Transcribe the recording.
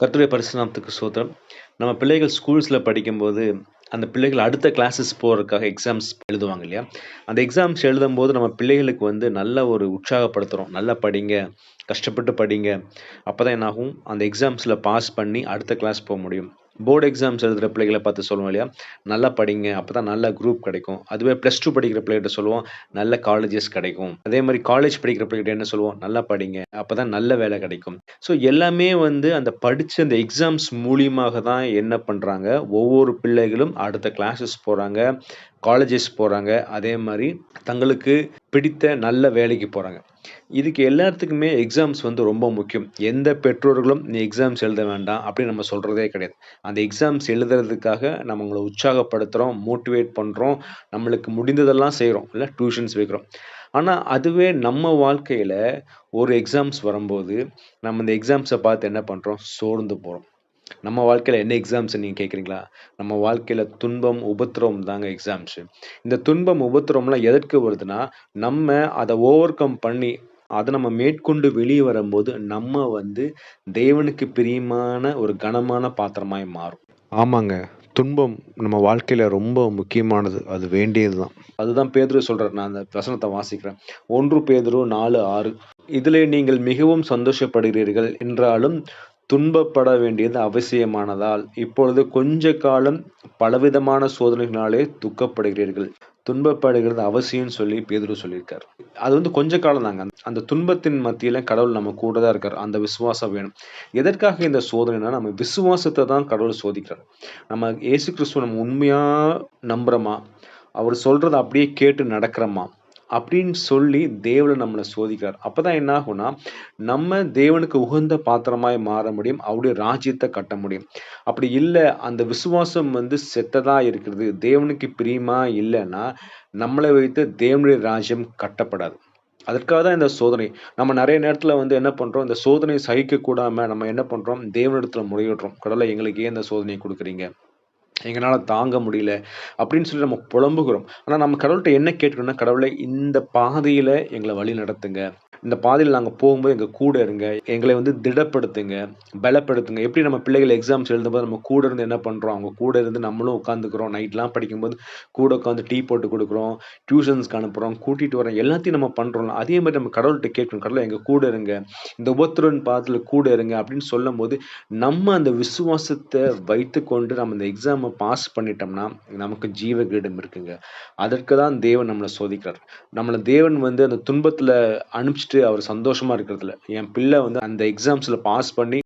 கர்த்தருடைய பரிசுநாமத்துக்கு சோத்திரம் நம்ம பிள்ளைகள் ஸ்கூல்ஸில் படிக்கும்போது அந்த பிள்ளைகள் அடுத்த கிளாஸஸ் போகிறதுக்காக எக்ஸாம்ஸ் எழுதுவாங்க இல்லையா? அந்த எக்ஸாம்ஸ் எழுதும்போது நம்ம பிள்ளைகளுக்கு வந்து நல்ல ஒரு உற்சாகப்படுத்துகிறோம் நல்லா படிங்க கஷ்டப்பட்டு படிங்க. அப்போ தான் என்னாகும்? அந்த எக்ஸாம்ஸில் பாஸ் பண்ணி அடுத்த கிளாஸ் போக முடியும். போர்டு எக்ஸாம்ஸ் எழுதுகிற பிள்ளைகளை பார்த்து சொல்லுவோம் இல்லையா? நல்லா படிங்க அப்போ தான் நல்ல குரூப் கிடைக்கும். அதுவே ப்ளஸ் டூ படிக்கிற பிள்ளைகிட்ட சொல்லுவோம் நல்ல காலேஜஸ் கிடைக்கும். அதே மாதிரி காலேஜ் படிக்கிற பிள்ளைகிட்ட என்ன சொல்லுவோம்? நல்லா படிங்க அப்போ தான் நல்ல வேலை கிடைக்கும். ஸோ எல்லாமே வந்து அந்த படித்த அந்த எக்ஸாம்ஸ் மூலியமாக தான் என்ன பண்ணுறாங்க ஒவ்வொரு பிள்ளைகளும் அடுத்த கிளாஸஸ் போகிறாங்க காலேஜஸ் போகிறாங்க அதே மாதிரி தங்களுக்கு பிடித்த நல்ல வேலைக்கு போகிறாங்க இதுக்கு எல்லாத்துக்குமே எக்ஸாம்ஸ் வந்து ரொம்ப முக்கியம். எந்த பெற்றோர்களும் நீ எக்ஸாம்ஸ் எழுத வேண்டாம் அப்படின்னு நம்ம சொல்கிறதே கிடையாது. அந்த எக்ஸாம்ஸ் எழுதுறதுக்காக நம்ம உங்களை உற்சாகப்படுத்துகிறோம் மோட்டிவேட் பண்ணுறோம் நம்மளுக்கு முடிந்ததெல்லாம் செய்கிறோம் இல்லை டியூஷன்ஸ் வைக்கிறோம். ஆனால் அதுவே நம்ம வாழ்க்கையில் ஒரு எக்ஸாம்ஸ் வரும்போது நம்ம இந்த எக்ஸாம்ஸை பார்த்து என்ன பண்ணுறோம் சோர்ந்து போகிறோம் நம்ம வாழ்க்கையில் என்ன எக்ஸாம்ஸ் நீங்கள் கேட்குறீங்களா? நம்ம வாழ்க்கையில் துன்பம் உபத்திரவம் தாங்க எக்ஸாம்ஸு இந்த துன்பம் உபத்திரவம்லாம் எதற்கு வருதுன்னா நம்ம அதை ஓவர் கம் பண்ணி அதை நம்ம மேற்கொண்டு வெளியே வரும்போது நம்ம வந்து தேவனுக்கு பிரியமான ஒரு கனமான பாத்திரமாய் மாறும். ஆமாங்க. துன்பம் நம்ம வாழ்க்கையில் ரொம்ப முக்கியமானது. அது வேண்டியது தான் அதுதான் பேதுரு சொல்கிறார் நான் அந்த வசனத்தை வாசிக்கிறேன். ஒன்று பேதுரு நாலு ஆறு. இதில் நீங்கள் மிகவும் சந்தோஷப்படுகிறீர்கள் என்றாலும் துன்பப்பட வேண்டியது அவசியமானதால் இப்பொழுது கொஞ்ச காலம் பலவிதமான சோதனைகளினாலே துக்கப்படுகிறீர்கள். துன்பப்படுகிறது அவசியம்னு சொல்லி பேதுரு சொல்லியிருக்கார். அது வந்து கொஞ்ச காலம் தாங்க. அந்த துன்பத்தின் மத்தியில கடவுள் நம்ம கூட தான் இருக்கார். அந்த விசுவாசம் வேணும். எதற்காக இந்த சோதனைனா நம்ம விசுவாசத்தை தான் கடவுள் சோதிக்கிறார். நம்ம ஏசு கிறிஸ்துவ நம்ம உண்மையா நம்புறோமா? அவர் சொல்றதை அப்படியே கேட்டு நடக்கிறோமா? அப்படின்னு சொல்லி தேவனை நம்மளை சோதிக்கிறார். அப்பதான் என்ன ஆகும்னா நம்ம தேவனுக்கு உகந்த பாத்திரமாய் மாற முடியும் அவருடைய ராஜ்யத்தை கட்ட முடியும். அப்படி இல்லை அந்த விசுவாசம் வந்து செத்ததாக இருக்கிறது தேவனுக்கு பிரியமா இல்லைன்னா நம்மளை வைத்து தேவனுடைய ராஜ்யம் கட்டப்படாது. அதற்காக தான் இந்த சோதனை. நம்ம நிறைய நேரத்தில் வந்து என்ன பண்ணுறோம் இந்த சோதனையை சகிக்க கூடாமல் நம்ம என்ன பண்ணுறோம் தேவனிடத்தில் முறையிடுறோம். கடலை எங்களுக்கு ஏன் இந்த சோதனையை கொடுக்குறீங்க? எங்களால் தாங்க முடியல அப்படின்னு சொல்லி நம்ம புலம்புகிறோம். ஆனால் நம்ம கடவுள்கிட்ட என்ன கேட்கணும்னா கடவுளை இந்த பாதையில் எங்களை வழி நடத்துங்க. இந்த பாதையில் நாங்கள் போகும்போது எங்கள் கூட இருங்க எங்களை வந்து திடப்படுத்துங்க பலப்படுத்துங்க. எப்படி நம்ம பிள்ளைகள் எக்ஸாம்ஸ் எழுதும்போது நம்ம கூட இருந்து என்ன பண்ணுறோம் அவங்க கூட இருந்து நம்மளும் உட்காந்துக்கிறோம் நைட்லாம் படிக்கும்போது கூட உட்காந்து டீ போட்டு கொடுக்குறோம் டியூஷன்ஸ்க்கு அனுப்புகிறோம் கூட்டிகிட்டு வரோம் எல்லாத்தையும் நம்ம பண்ணுறோம் அதே மாதிரி நம்ம கடவுள்கிட்ட கேட்கணும். கடவுள் எங்கள் கூட இருங்க. இந்த உபத்திரன் பாதத்தில் கூட இருங்க அப்படின்னு சொல்லும் போது நம்ம அந்த விசுவாசத்தை வைத்துக்கொண்டு நம்ம இந்த எக்ஸாமை பாஸ் பண்ணிட்டோம்னா நமக்கு ஜீவகிரீடம் இருக்குங்க. அதற்கு தான் தேவன் நம்மளை சோதிக்கிறார். நம்மளை தேவன் வந்து அந்த துன்பத்தில் அனுப்பிச்சு அவர் சந்தோஷமா இருக்கிறதுல. என் பிள்ளை வந்து அந்த எக்ஸாம்ஸ்ல பாஸ் பண்ணி